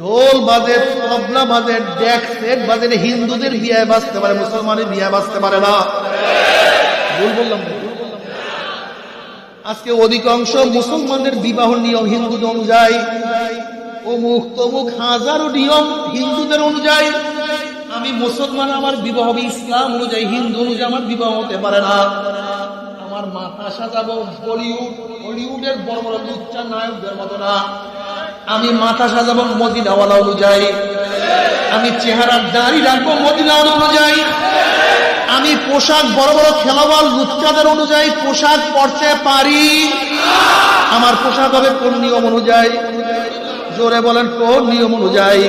ঢোল বাজে, তবলা বাজে, ডেক সেট বাজে হিন্দুদের বিয়ায় বাঁচতে পারে, মুসলমানের বিয়ায় বাঁচতে পারে না। ভুল বললাম আজকে অধিকাংশ মুসলমানদের বিবাহ নিয়ম হিন্দুদের অনুযায়ী। অমুক তমুক হাজারো নিয়ম হিন্দুদের অনুযায়ী। আমি মুসলমান, আমার বিবাহ হবে ইসলাম অনুযায়ী, হিন্দু অনুযায়ী আমার বিবাহ হতে পারে না। আমার মাথা সাজাবো, বলিউড হলিউডের বড় বড় লুচ্চা নায়কদের মতো না। আমি মাথা সাজাবো মদিনাওয়ালা অনুযায়ী, আমি চেহারার দাড়ি রাখব মদিনা অনুযায়ী, আমি পোশাক বড় বড় খেলোয়াড় লুচ্চাদের অনুযায়ী পোশাক পরতে পারি। আমার পোশাক হবে কোন নিয়ম অনুযায়ী? জোরে বলেন, কোন নিয়ম অনুযায়ী?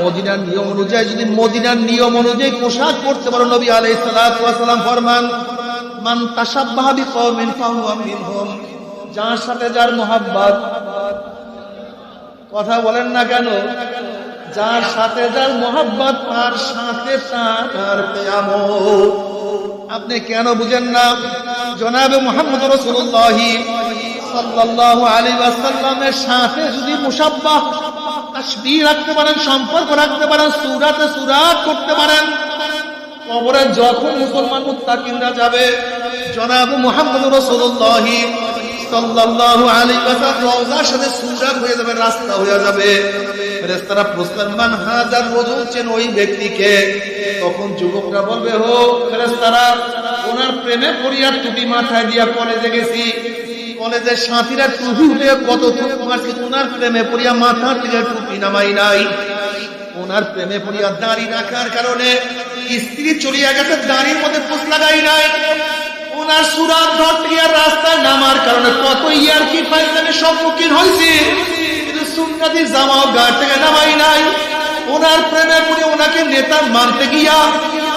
মদিনার নিয়ম অনুযায়ী, যদি মদিনার নিয়ম অনুযায়ী পোশাক পরতে পারো নবী ওয়াস সালাম ফরমান, মান ফাহুয়া মিনহুম, যার সাথে যার মোহাব্বত কথা বলেন না কেন? যার সাথে যার মোহাব্বত, তার সাথে তার আপনি কেন বুঝেন না? জনাবে মোহাম্মদ রসুল্লাহ আলাইহি ওয়াসাল্লামের সাথে যদি রাখতে পারেন, সম্পর্ক রাখতে পারেন, সূরাতে করতে পারেন যখন মুসলমান যাবে, জনাব মুহাম্মদ রাসূলুল্লাহ ওনার প্রেমে পড়িয়া টুপি মাথায় দিয়া কলেজে গেছি। কলেজের সাথীরা টুপি কত টুপি ওনার প্রেমে পড়িয়া মাথা থেকে টুপি নামাই নাই? ওনার প্রেমে পড়িয়া দাড়ি রাখার কারণে স্ত্রী চলিয়া গেছে, দাড়ির মধ্যে পোষ লাগাই নাই। ওনার সুরাত ঘর থেকে রাস্তায় নামার কারণে কত ইয়ার কি ফাইজানে সম্মুখীন হয়েছে। জামাও থেকে নামাই নাই। ওনার প্রেমে পড়ে ওনাকে নেতা মানতে গিয়া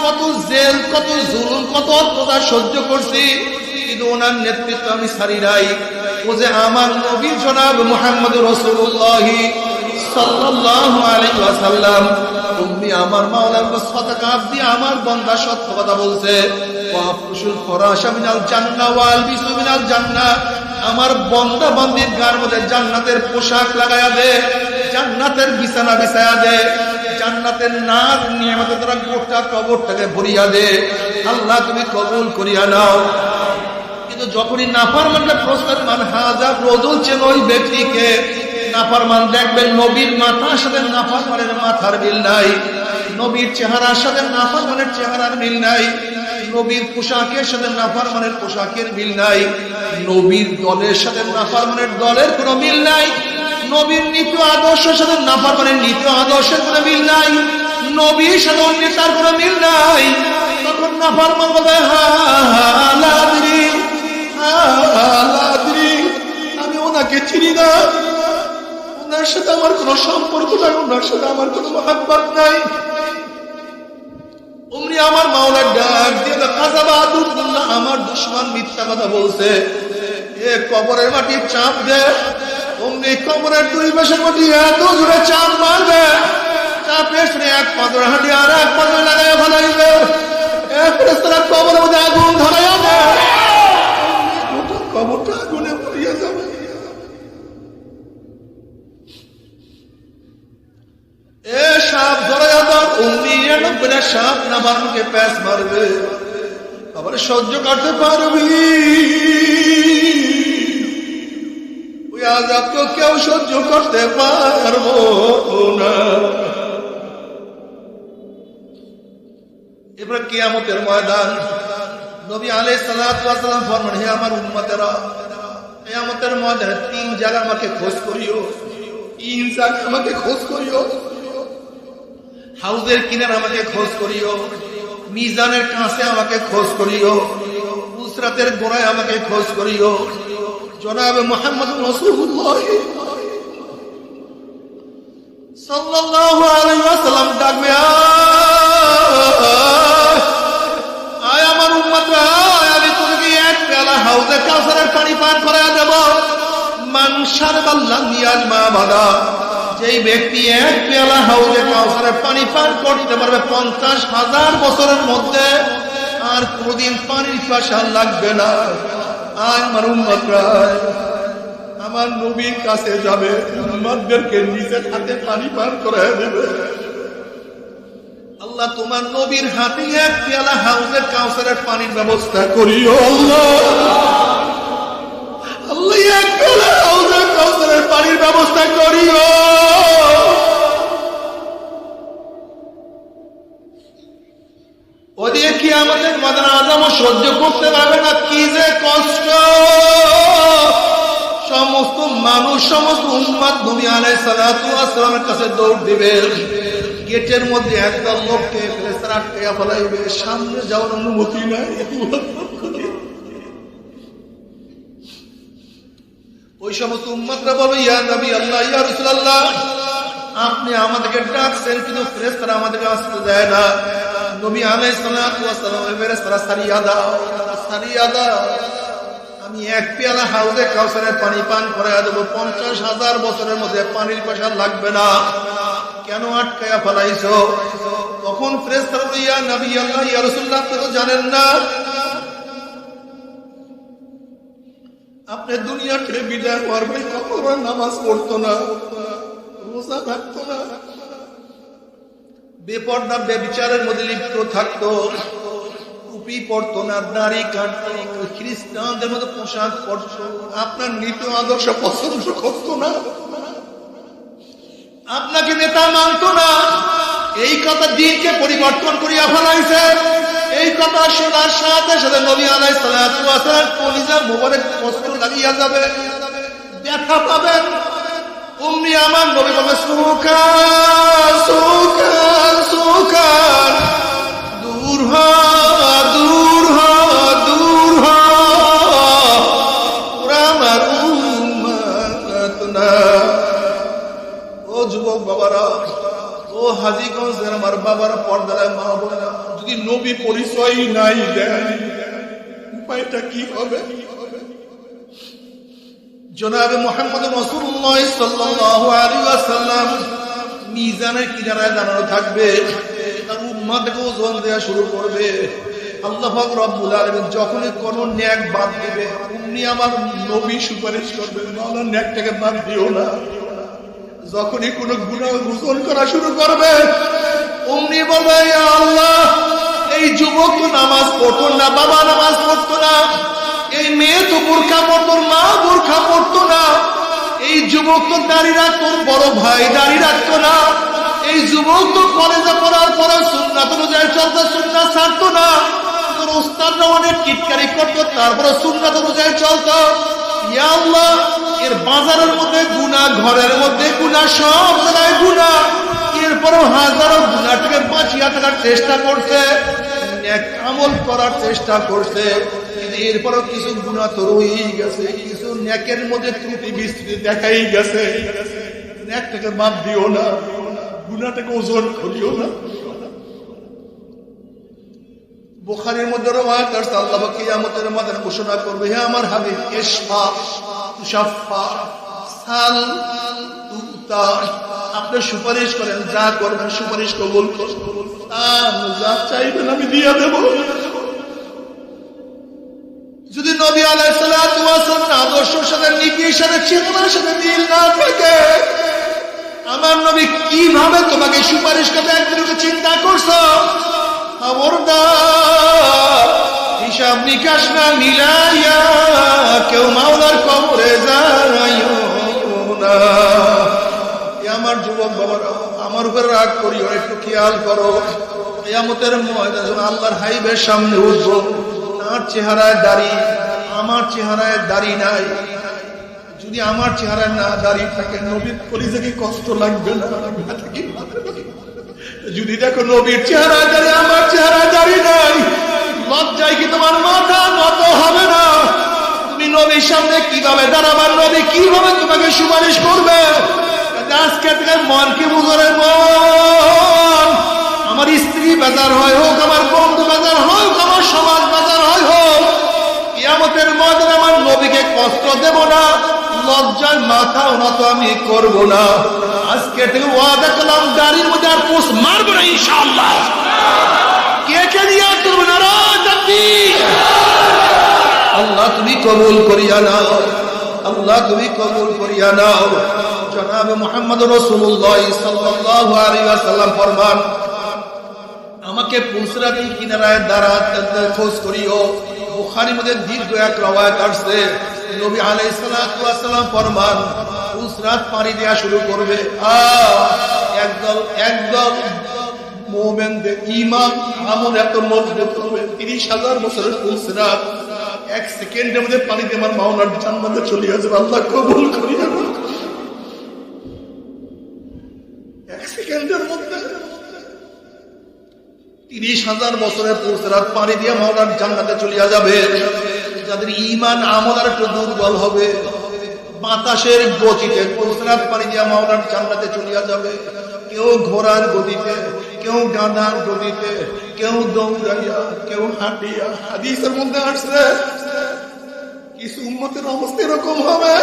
কত জেল, কত জুলুম, কত সহ্য করছি। কিন্তু ওনার নেতৃত্ব আমি সারি নাই। ও যে আমার নবী জনাব মোহাম্মদ রসুল্লাহি সাল্লাল্লাহু আলাইহি ওয়াসাল্লাম। আমার আমার বান্দা সত্য কথা বলছে। আমার বান্দা বান্দির গার মধ্যে জান্নাতের পোশাক লাগায়া দে, জান্নাতের বিছানা বিছায়া দে, জান্নাতের নাজ নিয়ামতে তারা গোটা কবরটাকে ভরিয়া দে। আল্লাহ তুমি কবুল করিয়া নাও। কিন্তু যখনই নাফারমানটা প্রশ্ন মান হাজার চেন ওই ব্যক্তিকে নাফারমান দেখবেন, নবীর মাথার সাথে নাফারমানের মাথার মিল নাই। নবীর চেহারার সাথে নাফারমানের চেহারার মিল নাই। নবীর পোশাকের সাথে নাফারমানের পোশাকের মিল নাই। নবীর দলের সাথে নাফারমানের দলের কোনো মিল নাই। নবীর নীতি আদর্শের সাথে নাফারমানের নীতি আদর্শের কোনো মিল নাই। নবীর সাথে অন্যতার কোনো মিল নাই। তখন নাফারমান বলে হা হা আমি ওনাকে চিনি না। ওনার সাথে আমার কোনো সম্পর্ক নাই, ওনার সাথে আমার কোনো মহাব্বত নাই। উমরি আমার মাওলার ডাক দিয়ে কাজাবা আদুল্লাহ আমার দুশ্মন মিথ্যা কথা বলছে। এ কবরের মাটি চাপ দে। অমনি কবরের দুই পাশের মাটি এত জোরে চাপ মারবে চাপে শুনে এক পাথর হাঁটি আর এক পাথর লাগাই ফেলাইবে এক রাস্তার কবরের মধ্যে আগুন ধরাইয়া দে গোটা কবরটা আগুনে পড়িয়া যাবে এ সাপ ধরে আবার অমনি নিরানব্বইটা সাপ নামার মুখে আবার সহ্য করতে পারবি। ওই আজাবকে কেউ সহ্য করতে পারব না। এবার কিয়ামতের ময়দান। নবী ওয়াস সালাম ফরমান, হে আমার উম্মতেরা, কিয়ামতের ময়দানে তিন জায়গা আমাকে খোঁজ করিও। তিন আমাকে খোঁজ করিও। হাউজের কিনার আমাকে খোঁজ করিও, মিজানের কাছে আমাকে খোঁজ করিও উসরাতের গোড়ায় আমাকে খোঁজ করিও। জনাবে মোহাম্মদ আয় আমার কাউসারের পানি পান করায় দেব? মান শারবাল্লাহ নিয়াল মা বাদা। ব্যক্তি এক হাউজে পানি পান করতে পারবে পঞ্চাশ হাজার বছরের মধ্যে, আর কোনদিন পানির লাগবে না। আয় আমার নবীর কাছে যাবে নিজের হাতে পানি পান করে দেবে। আল্লাহ, তোমার নবীর হাতে এক পেয়ালা হাউজের কাউসারের পানির ব্যবস্থা করিও আল্লাহ এক পেয়ালা হাউজের কাউসারের পানির ব্যবস্থা করিও। ওদিকে কি আমাদের মাদার আজম সহ্য করতে পারবে না? কি যে কষ্ট। সমস্ত মানুষ, সমস্ত উম্মাদ নবী আলাইহিস সালাতু ওয়াসসালামের কাছে দৌড় দিবে। গেটের মধ্যে একদল লোককে ফেরেশতারা আটকে ফেলাইবে। সামনে যাওয়ার অনুমতি নাই। ওই সমস্ত উম্মতরা বলবে ইয়া নবী আল্লাহ, ইয়া রাসূলুল্লাহ, আপনি আমাদেরকে ডাকছেন কিন্তু ফেরেশতারা আমাদেরকে আসতে দেয় না। নবী আলাইহিস সালাতু ওয়াস ওয়াসসালাম ফেরেশতারা, সারিয়া দাও সারিয়া দাও। আমি এক পেয়ালা হাউজে কাউসারের পানি পান করে দেবো। পঞ্চাশ হাজার বছরের মধ্যে পানির পয়সা লাগবে না। কেন আটকায়া ফেলাইছো? তখন ফ্রেস্তার ইয়া নবী আল্লাহ, ইয়া রাসূলুল্লাহ তো জানেন না আপনি দুনিয়া ছেড়ে বিদায় করবেন, কখনো নামাজ পড়তো না, রোজা থাকতো না। বেপর্দা বেবিচারের মধ্যে লিপ্ত থাকতো আপনাকে নেতা মানতো না। এই কথা দিনকে পরিবর্তন করিয়া ফেলাইছে। এই কথা শোনার সাথে সাথে নবী আলাই সালাম কলিজা মোবারক কষ্ট লাগিয়া যাবে। ব্যথা পাবেন। অমনি আমার নবী বলে সুখান সুখান সুখান দূর হ দূর হ দূর হ। ওরা আমার বাবারা, ও হাজিগঞ্জের আমার বাবার পর্দায় মা বোনেরা যদি নবী পরিচয় নাই দেন। উপায়টা কি হবে? জনাবে মোহাম্মদ রসুল্লাহ সাল্লাল্লাহু আলাইহি ওয়াসাল্লাম মিজানের কিনারায় দাঁড়ানো থাকবে। তার উম্মাদেরকে ওজন দেওয়া শুরু করবে। আল্লাহ রব্বুল আলামিন যখনই কোন ন্যাক বাদ দিবে অমনি আমার নবী সুপারিশ করবে। মাওলা ন্যাকটাকে বাদ দিও না। যখনই কোনো গুনাহ ওজন করা শুরু করবে অমনি বলবে আল্লাহ এই যুবক তো নামাজ পড়তো না, বাবা নামাজ পড়তো না। এই মেয়ে তো বোরখা পড়তো, মা বোরখা পড়তো না। এই যুবক তো দাড়ি রাখতো, বড় ভাই দাঁড়িয়ে রাখতো না। এই যুবক তো কলেজে পড়ার পরে সুন্নাত অনুযায়ী চলতো সুন্নাত ছাড়তো না। তোর উস্তাদরা অনেক টিটকারি করতো, তারপরে সুন্নাত অনুযায়ী চলতো। ইয়া আল্লাহ, এর বাজারের মধ্যে গুণা ঘরের মধ্যে গুণা সব জায়গায় গুণা এরপরেও হাজারো গুণাটাকে বাঁচিয়া থাকার চেষ্টা করছে। এক আমল করার চেষ্টা করছে। এরপরও কিছু গুণা তো রয়েই গেছে, কিছু ন্যাকের মধ্যে ত্রুটি বিস্তৃতি দেখাই গেছে। ন্যাকটাকে বাদ দিও না গুণাটাকে ওজন করিও না। বুখারীর মধ্যে রওয়ায়াত আছে আল্লাহ কিয়ামতের মাঠে ঘোষণা করবে, হে আমার হাবিব, ইশফা সাল আপনি সুপারিশ করেন, যা করবেন সুপারিশ কবুল যা আমি দিয়ে দেব। যদি নবী আলাইহিস সালাতু আদর্শের সাথে সাথে, চেতনার সাথে মিল না থাকে, আমার নবী কীভাবে তোমাকে সুপারিশ করবে একদিন চিন্তা করছ? খবরদার, হিসাব নিকাশ না মিলাইয়া কেউ মাওলার কবরে যাইও না। আমার যুবক বাবারা, আমার উপরে রাগ করিও একটু খেয়াল করো। কেয়ামতের ময়দান আল্লাহর হাইবের সামনে উঠবো, তার চেহারায় দাড়ি, আমার চেহারায় দাড়ি নাই। যদি আমার চেহারায় না দাঁড়িয়ে থাকে, নবীর কলিজে কি কষ্ট লাগবে না? যদি দেখো নবীর চেহারা দাঁড়িয়ে আমার চেহারা দাঁড়িয়ে নাই, লজ্জায় কি তোমার মাথা নত হবে না? তুমি নবীর সামনে কীভাবে দাঁড়াবার নবী কীভাবে তোমাকে সুপারিশ করবে? আজকে থেকে মনকে বুঝরে মন আমার স্ত্রী বেজার হয় হোক, আমার বন্ধু বেজার হোক, আমার সমাজ বেজার হয় হোক, কিয়ামতের ময়দানে আমার নবীকে কষ্ট দেব না, লজ্জার মাথা নত আমি করব না। আজকে থেকে ওয়াদা করলাম দাড়ির মধ্যে আর পোষ মারবো না ইনশাআল্লাহ। কে কে দিয়া করব না আল্লাহ তুমি কবুল করিয়া নাও, আল্লাহ তুমি কবুল করিয়া নাও। জনাব মোহাম্মদ রসুল্লাহ সাল্লাল্লাহু আলাইহি ওয়াসাল্লাম ফরমান, আমাকে পুলসরাতের কিনারায় খোঁজ করিও। বুখারী মধ্যে দীর্ঘ এক রওয়ায়াত আসছে। নবী আলাইহিস সালাতু ওয়াস সালাম ফরমান পুলসরাত পাড়ি দেয়া শুরু করবে। আ আমল এত মজবুত হবে। 30 হাজার বছরের পুলসরাত এক সেকেন্ডের মধ্যে পানি দিয়ে আমার মাওলার জান্নাতে চলে যাবে আল্লাহ কবুল করিয়া নাও। এক সেকেন্ডের মধ্যে তিরিশ হাজার বছরের পুরসরাত পানি দিয়ে মাওলার জান্নাতে চলিয়া যাবে। যাদের ইমান আমল আর একটু দুর্বল হবে। বাতাসের গতিতে পুরসরাত পানি দিয়ে মাওলার জান্নাতে চলিয়া যাবে। কেউ ঘোড়ার গতিতে, কেউ গাঁদার গতিতে, কেউ দৌড়াইয়া, কেউ হাঁটিয়া। হাদিসের মধ্যে আসছে, কিছু উন্মতের অবস্থা এরকম হবে।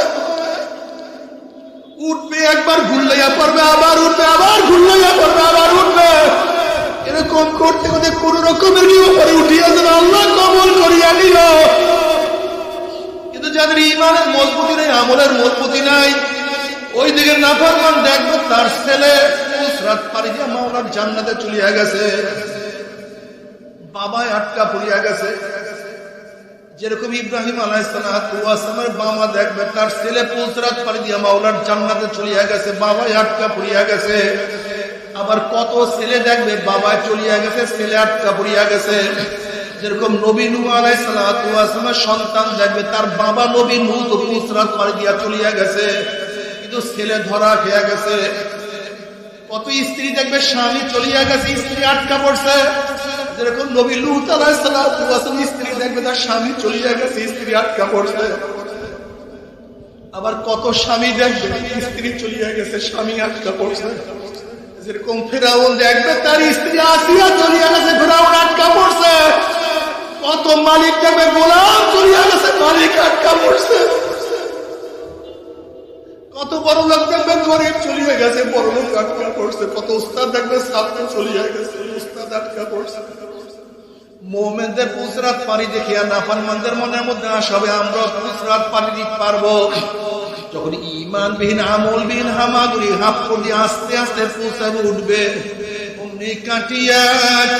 উঠবে একবার ঘুরলাইয়া পড়বে আবার উঠবে, আবার ঘুরলাইয়া পড়বে আবার উঠবে। এরকম করতে করতে কোন রকমের উঠিয়া আল্লাহ কবল করিয়া নিল। কিন্তু যাদের ইমানের মজবুতি নেই, আমলের মজবুতি নাই, ওই দিকে নাফরমান দেখবে তার ছেলে বাবায় যেরকম ইব্রাহিম বাবা জান্নাতে চলিয়া গেছে বাবাই আটকা পড়িয়া গেছে। আবার কত ছেলে দেখবে বাবায় চলিয়া গেছে, ছেলে আটকা পড়িয়া গেছে। যেরকম নবী নু আলাইসালামের সন্তান দেখবে, তার বাবা নবী নু তো দিয়া চলিয়া গেছে, কিন্তু ছেলে ধরা খেয়া গেছে। কত স্ত্রী দেখবে, স্বামী চলিয়া গেছে, স্ত্রী আটকা পড়ছে। যেরকম নবী লুত আলাইসালাম স্ত্রী দেখবে, তার স্বামী চলিয়া গেছে, স্ত্রী আটকা পড়ছে। আবার কত স্বামী দেখবে, স্ত্রী চলিয়া গেছে, স্বামী আটকা পড়ছে। যেরকম ফেরাউন দেখবে তার স্ত্রী আসিয়া চলিয়া গেছে, ফেরাউন আটকা পড়ছে। কত মালিক দেখবে গোলাম, চলিয়া গেছে, মালিক আটকা পড়ছে। কত বড় লোক দেখবেন গরিব চলিয়ে গেছে, বড় লোক আটকা পড়ছে। কত উস্তাদ দেখবে, ছাত্র চলিয়ে গেছে, উস্তাদ আটকা পড়ছে। মোমেনদের পুসরাত পানি দেখিয়া নাফানমানদের মনের মধ্যে আসবে আমরা পুসরাত পানি দিতে পারব। যখন ইমানবিহীন আমলবিহীন, হামাগুড়ি হাফ করে আস্তে আস্তে পুসার উঠবে। অমনি কাটিয়া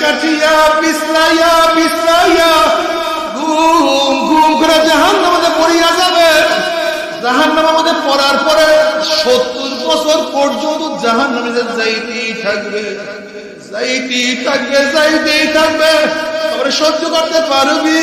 কাটিয়া পিছলাইয়া পিছলাইয়া ঘুম ঘুম করে জাহান নামাজে পড়িয়া যাবে। জাহান মধ্যে পড়ার পরে সত্তর বছর পর্যন্ত জাহান নামে যাইতেই থাকবে যাইতেই থাকবে যাইতেই থাকবে। তারপরে সহ্য করতে পারবি।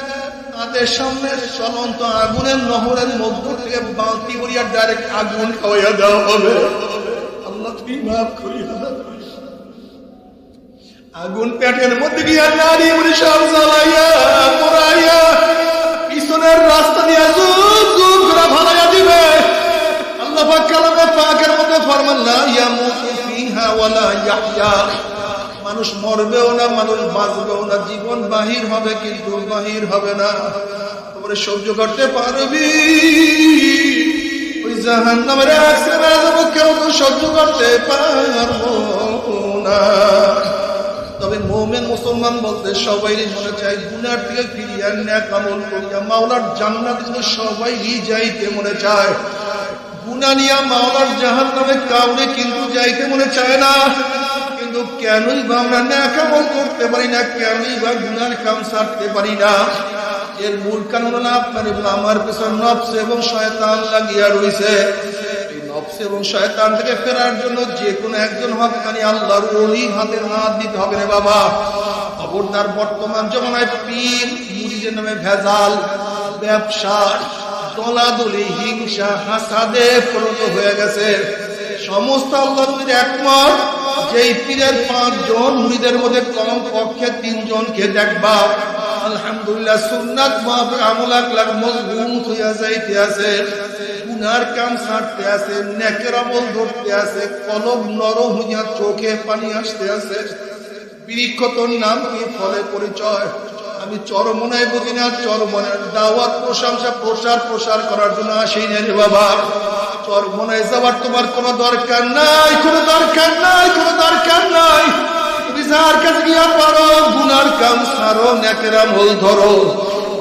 তাদের সামনে চলন্ত আগুনের নহরের মধ্য থেকে বালতি করিয়া ডাইরেক্ট আগুন খাওয়াইয়া দেওয়া হবে। আল্লাহ তুমি মাফ করিয়া আগুন পেটের মধ্যে গিয়া নারী উনি সব জ্বালাইয়া, পড়াইয়া, পিছনের রাস্তা দিয়ে জুম জুম করে ভালাইয়া দিবে। আল্লাহ পাক কালামে পাকের মধ্যে ফরমান, লা ইয়ামুতু ফিহা ওয়ালা ইয়াহইয়া মানুষ মরবেও না, মানুষ বাঁচবেও না, জীবন বাহির হবে কিন্তু বাহির হবে না। তোমরা সহ্য করতে পারবি। ওই জাহান্নামের একসাথে কেউ তো সহ্য করতে পারব না। তবে মোমেন মুসলমান বলতে সবাই মনে চায়, গুনার থেকে ফিরিয়া ন্যাক আমল করিয়া মাওলার জান্নাত কিন্তু সবাই যাইতে মনে চায়। গুনা নিয়া মাওলার জাহান নামে কাউরে কিন্তু যাইতে মনে চায় না। কিন্তু কেনই বা আমরা ন্যাক আমল করতে পারি না, কেনই বা গুনার কাম সারতে পারি না। এর মূল কারণ হলো আপনার এবং আমার পেছনে নফস এবং শয়তান লাগিয়া রয়েছে এবং শয়তান থেকে ফেরার জন্য যে কোনো একজন হকানি আল্লাহর ওলি হাতে হাত দিতে হবে রে বাবা। খবরদার বর্তমান জমানায় পীর মুরিদের নামে ভেজাল, ব্যবসা, দলাদলি, হিংসা, হাসাদে প্রণত হয়ে গেছে। সমস্ত আল্লাহ একমত। যেই পীরের পাঁচজন মুড়িদের মধ্যে কম পক্ষে তিনজনকে দেখবা, আলহামদুলিল্লাহ সুন্নাত মহাপুর আমল আকলাক মজবুত হইয়া যাইতে আছে, গুনার কাম ছাড়তে আছে, নেকের আমল ধরতে আছে, কলম নরম হইয়া চোখে পানি আসতে আছে। বৃক্ষ তোর নাম কি? ফলে পরিচয়। আমি চরমনায় বুঝি না চরমনের দাওয়াত, প্রশংসা প্রসার প্রসার করার জন্য আসি না বাবা। চরমনায় যাওয়ার তোমার কোনো দরকার নাই, কোনো দরকার নাই, কোনো দরকার নাই। তুমি যার কাছে গিয়া পারো, গুনার কাম সারো নেকেরাম হল ধরো।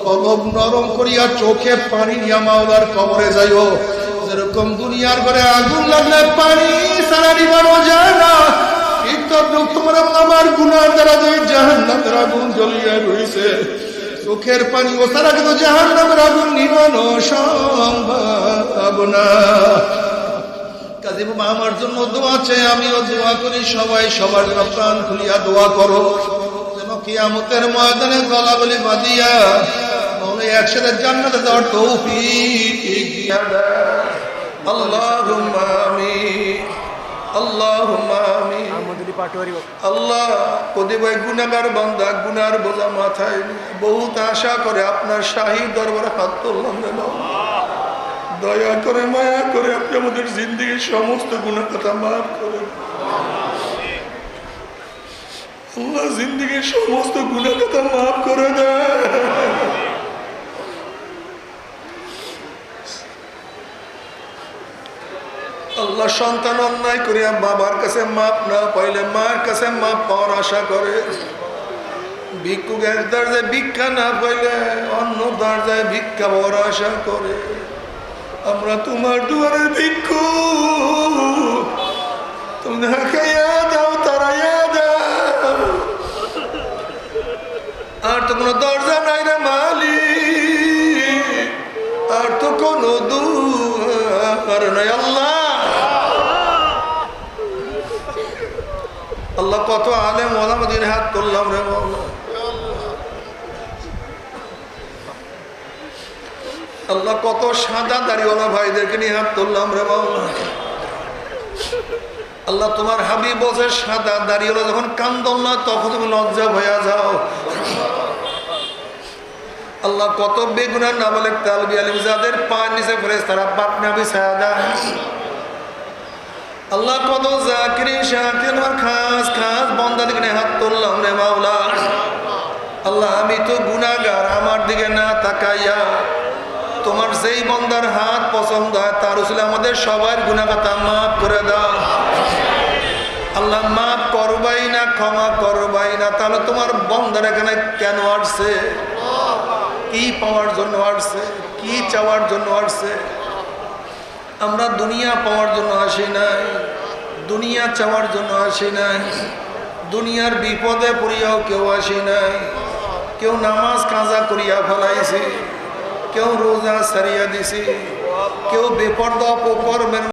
কলম নরম করিয়া চোখে পানি নিয়া মাওলার কবরে যাইও। যেরকম দুনিয়ার ঘরে আগুন লাগলে পানি সারা নিবানো যায় না। ইত্তরূপ তোমার আমার গুনার দ্বারা যে জাহান্নামের আগুন জ্বলিয়া রয়েছে চোখের পানি ও সারা কিন্তু জাহান্নামের আগুন নিবানো সম্ভব না। কাজী বাবা, আমার জন্য দোয়া চাই, আমিও দোয়া করি সবাই, সবার জন্য প্রাণ খুলিয়া দোয়া করো। যেন কিয়ামতের ময়দানে গলাগলি বাজিয়া মনে একসাথে জান্নাতে দেওয়ার তৌফিক দেয় আমিন। আল্লাহ কদিবাই গুনাগার বান্দা গুনার বোঝা মাথায় বহুত আশা করে আপনার শাহী দরবারে হাত তুললাম রে দয়া করে মায়া করে আপনি আমাদের জিন্দগির সমস্ত গুণা কথা মাফ করে আল্লাহ জিন্দগির সমস্ত গুণা কথা মাফ করে দেয় আল্লাহ সন্তান অন্যায় করিয়া বাবার কাছে মাপ না পাইলে মার কাছে মাপ পাওয়ার আশা করে। ভিক্ষুক এক দরজায় ভিক্ষা না পাইলে অন্য দরজায় ভিক্ষা পাওয়ার আশা করে। আমরা তোমার দুয়ারের ভিক্ষু তুমি আর তো কোনো দরজা নাই রে মালিক। আর তো কোনো দুয়ার আল্লাহ আল্লাহ কত আলেম ওলামদিন হাত তুললাম রে আল্লাহ কত সাদা দাড়িওয়ালা ভাইদেরকে নিয়ে হাত তুললাম রে আল্লাহ তোমার হাবিব বসে সাদা দাড়িওয়ালা যখন কান্দল না, তখন তুমি লজ্জা ভয়া যাও। আল্লাহ কত বেগুনার নামালেক তালবি আলিম যাদের পা নিচে ফেরেস তারা পাক নাবি ছায়া দেয়। আল্লাহ কত জাকিরি, শাকির খাস খাস বন্দা দিকে হাত তুললাম রে মাওলা। আল্লাহ, আমি তো গুনাগার আমার দিকে না তাকাইয়া তোমার যেই বন্দার হাত পছন্দ হয়, তার উসলে আমাদের সবার গুণাগাতা মাফ করে দাও। আল্লাহ, মাফ করবাই না, ক্ষমা করবাই না, তাহলে তোমার বন্দার এখানে কেন আসছে? কি পাওয়ার জন্য আসছে? কি চাওয়ার জন্য আসছে? আমরা দুনিয়া পাওয়ার জন্য আসি নাই, দুনিয়া চাওয়ার জন্য আসি নাই, দুনিয়ার বিপদে পড়িয়াও কেউ আসি নাই। কেউ নামাজ কাজা করিয়া ফেলাইছে, কেউ রোজা সারিয়া দিছে, কেউ বেপর্দা অপকর্মের